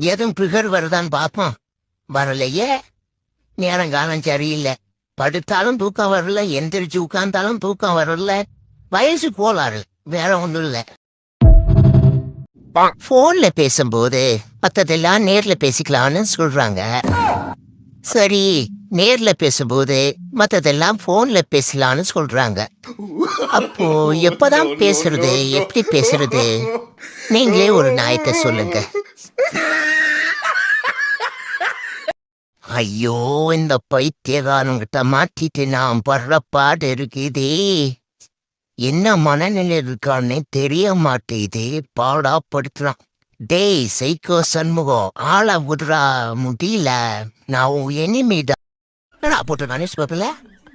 எதுவும் பிகர் வருதான்னு பார்ப்போம் வரலையே. நேரங்காலம் சரியில்லை. படுத்தாலும் தூக்கம் வரல. எந்திரிச்சு உட்கார்ந்தாலும் தூக்கம் வரல. வயசு கோளாறு. வேற ஒண்ணும் இல்ல. போன்ல பேசும்போது மத்ததெல்லாம் நேர்ல பேசிக்கலாம்னு சொல்றாங்க. சரி நேர்ல பேசும்போது மத்ததெல்லாம் போன்ல பேசலாம்னு சொல்றாங்க. அப்போ எப்பதான் பேசுறது? எப்படி பேசுறது? நீங்களே ஒரு நாயத்தை சொல்லுங்க. ஐயோ இந்த பைத்தியகாரங்கிட்ட மாட்டிட்டு நான் படுற பாடு இருக்குதே. என்ன மனநிலை இருக்கான்னு தெரிய மாட்டேதே. பாடா படுத்துறான். டேய் சைக்கோ சண்முகம் ஆளை விடுறா முடியல. நான் உன் எனிமிதான் போட்டு நான் பேப்பர்ல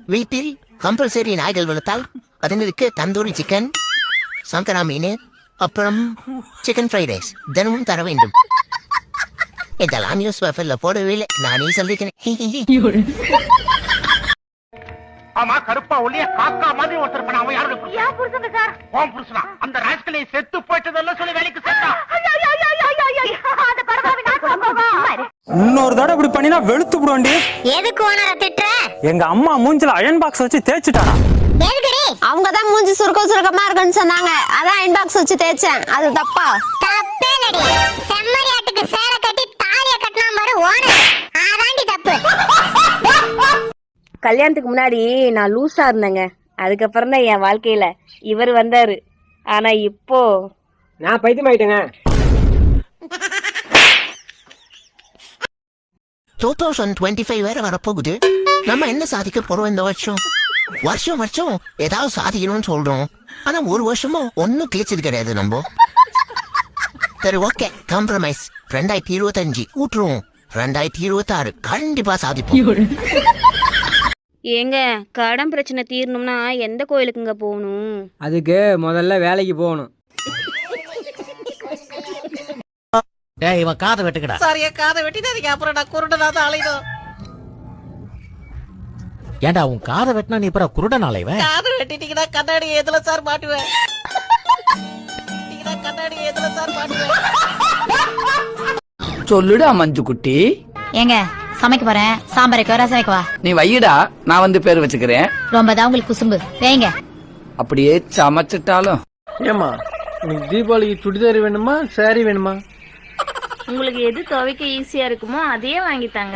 வீட்டில் கம்பல்சரி நாய்கள் வளர்த்தால் அதனருக்கு தந்தூரி சிக்கன் சங்கரா மீன் அப்புறம் சிக்கன் ஃப்ரைட் ரைஸ் தினமும் தர வேண்டும். இதெல்லாம் நியூஸ் பேப்பர்ல போடவே இல்லை நானே சொல்லிக்கிறேன். ஆமா கருப்பா ஒல்லிய காக்கா மாதிரி ஒருத்தர் பண்ண அவன் யாரோட புருஷன்? புருஷங்க சார்? உன் புருஷனா? அந்த ராஸ்கலை செத்து போயிட்டதெல்லாம் சொல்லி வேலைக்கு சேர்த்தா அந்த பரவாயில்ல நான் சொல்லுவா இன்னொரு தடவை இப்படி பண்ணினா வெளுத்து விடுவோண்டி எதுக்கு ஓனர திட்டுற எங்க அம்மா மூஞ்சில அயன் பாக்ஸ் வச்சு தேய்ச்சிட்டானா அவங்க தான் மூஞ்சி சுருக்க சுருக்கமா இருக்குன்னு சொன்னாங்க அதான் அயன் பாக்ஸ் வச்சு தேய்ச்சேன் அது தப்பா தப்பே இல்லடி செம்மறியாட்டுக்கு சேலை கட்டி தாலிய கட்டினா பாரு ஓனர் அதாண்டி தப்பு. கல்யாணத்துக்கு முன்னாடி நான் லூசா இருந்தேங்க. அதுக்கப்புறம் தான் என் வாழ்க்கையில இவர் வந்தாரு. ஆனா இப்போ நான் பைத்தியமாயிட்டேங்க டூ தௌசண்ட் டுவெண்ட்டி ஃபைவ் வேற வரப்போகுது. நம்ம என்ன சாதிக்க போறோம் இந்த வருஷம்? வருஷம் வருஷம் ஏதாவது சாதிக்கணும்னு சொல்றோம். ஆனா ஒரு வருஷமும் ஒன்னும் கிழிச்சது கிடையாது நம்ம. சரி ஓகே காம்ப்ரமைஸ் ரெண்டாயிரத்தி இருபத்தஞ்சு. கூட்டுருவோம் ரெண்டாயிரத்தி இருபத்தாறு கண்டிப்பா சாதிப்போம். ஏங்க கடன் பிரச்சனை தீரணும்னா எந்த கோயிலுக்குங்க போகணும்? அதுக்கு முதல்ல வேலைக்கு போகணும். டேய் இவன் காதை வெட்டுக்கடா. சாரியா காதை வெட்டிடாதீங்க அப்புறம் நான் குருடனா தான் அலையணும். ஏன்டா உன் காதை வெட்டினா நீ அப்புறம் குருடன் இவன் காதை வெட்டிட்டீங்கன்னா கண்ணாடி எதுல சார் மாட்டுவேன் கண்ணாடி எதுல சார் மாட்டுவேன் சொல்லுடா மஞ்சு குட்டி ஏங்க சமைக்க போறேன். சாம்பார் வைக்க ரசம் வைக்கவா நீ வையடா நான் வந்து பேர் வச்சுக்கிறேன். ரொம்ப தான் உங்களுக்கு குசும்பு. வேங்க. அப்படியே சமைச்சிட்டாலும். ஏமா உனக்கு தீபாவளிக்கு சுடிதார் வேணுமா சாரி வேணுமா? உங்களுக்கு எது துவைக்க ஈஸியா இருக்குமோ அதையே வாங்கித்தாங்க.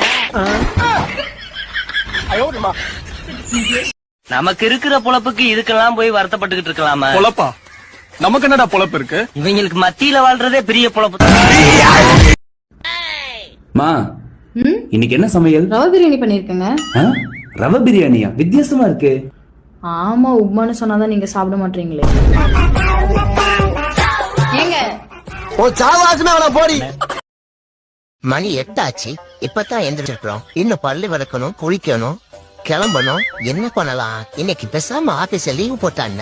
நமக்கு இருக்கிற பொழப்புக்கு இதுக்கெல்லாம் போய் வருத்தப்பட்டுக்கிட்டு இருக்கலாமா? பொழப்பா? நமக்கு என்னடா பொழப்பு இருக்கு? இவங்களுக்கு மத்தியில வாழ்றதே பெரிய பொழப்பு மா இன்னைக்கு என்ன சமையல்? ரவ பிரியாணி பண்ணிருக்கேங்க? ரவை பிரியாணியா? வித்தியாசமா இருக்கு. ஆமா உப்மான்னு சொன்னாதான் நீங்க சாப்பிட மாட்டீங்களே. ஏங்க? மணி எட்டாச்சு. இப்பதான் எந்திரிச்சிருக்கிறோம். இன்னும் பள்ளி வளர்க்கணும் குளிக்கணும் கிளம்பணும். என்ன பண்ணலாம்? இன்னைக்கு பேசாம ஆபீஸ்ல லீவு போட்டான்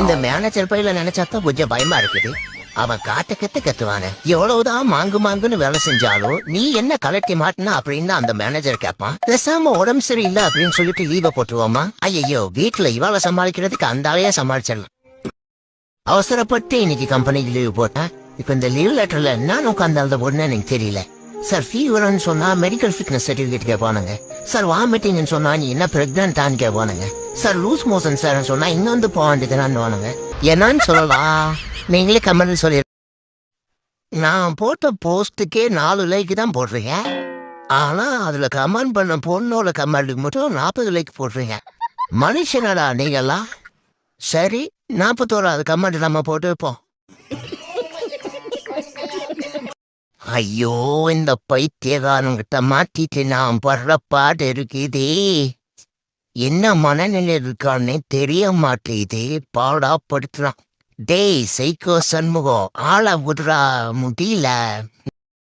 இந்த மேனேஜர் பையில நினைச்சாதான் கொஞ்சம் பயமா இருக்குது. அவன் காட்ட கத்து கத்துவானே எவ்வளவுதான் மாங்கு மாங்குன்னு வேலை செஞ்சாலும் நீ என்ன கலட்டி மாட்டினா அப்படின்னு அந்த மேனேஜர் கேட்பான் பேசாம உடம்பு சரியில்லை அப்படின்னு சொல்லிட்டு லீவை போட்டுருவோமா? ஐயோ வீட்டுல இவாளை சமாளிக்கிறதுக்கு அந்த ஆளையே சமாளிச்சிடலாம். அவசரப்பட்டு இன்னைக்கு கம்பெனிக்கு லீவ் போட்டேன். இப்ப இந்த லீவ் லெட்டர்ல என்ன உட்காந்து அந்த பொண்ணு எனக்கு தெரியல. சார் ஃபீவர்னு சொன்னா மெடிக்கல் ஃபிட்னஸ் சர்டிபிகேட் கேட்பானுங்க சார் வாமிட்டிங்னு சொன்னா நீ என்ன பிரெக்னன்டான்னு கேட்பானுங்க சார் லூஸ் மோஷன் சார் சொன்னா இங்க வந்து போக வேண்டியதுன்னு என்னன்னு சொல்லலாம்? நீங்களே கமெண்ட் சொல்லி நான் போட்ட போஸ்ட்டுக்கே நாலு லைக்கு தான் போடுறீங்க. ஆனால் அதில் கமெண்ட் பண்ண பொண்ணோட கமெண்ட்டுக்கு மட்டும் நாற்பது லைக் போடுறீங்க. மனுஷனடா நீங்கெல்லாம். சரி நாற்பத்தோராது கமெண்ட் நம்ம போட்டு வைப்போம். ஐயோ இந்த பைத்தியகாரங்கிட்ட மாட்டிட்டு நான் படுற பாடு இருக்குதே. என்ன மனநிலை இருக்கான்னு தெரிய மாட்டேதே பாடா படுத்துறான். டேய் சைக்கோ சண்முகம் ஆளை விட்றா முடியல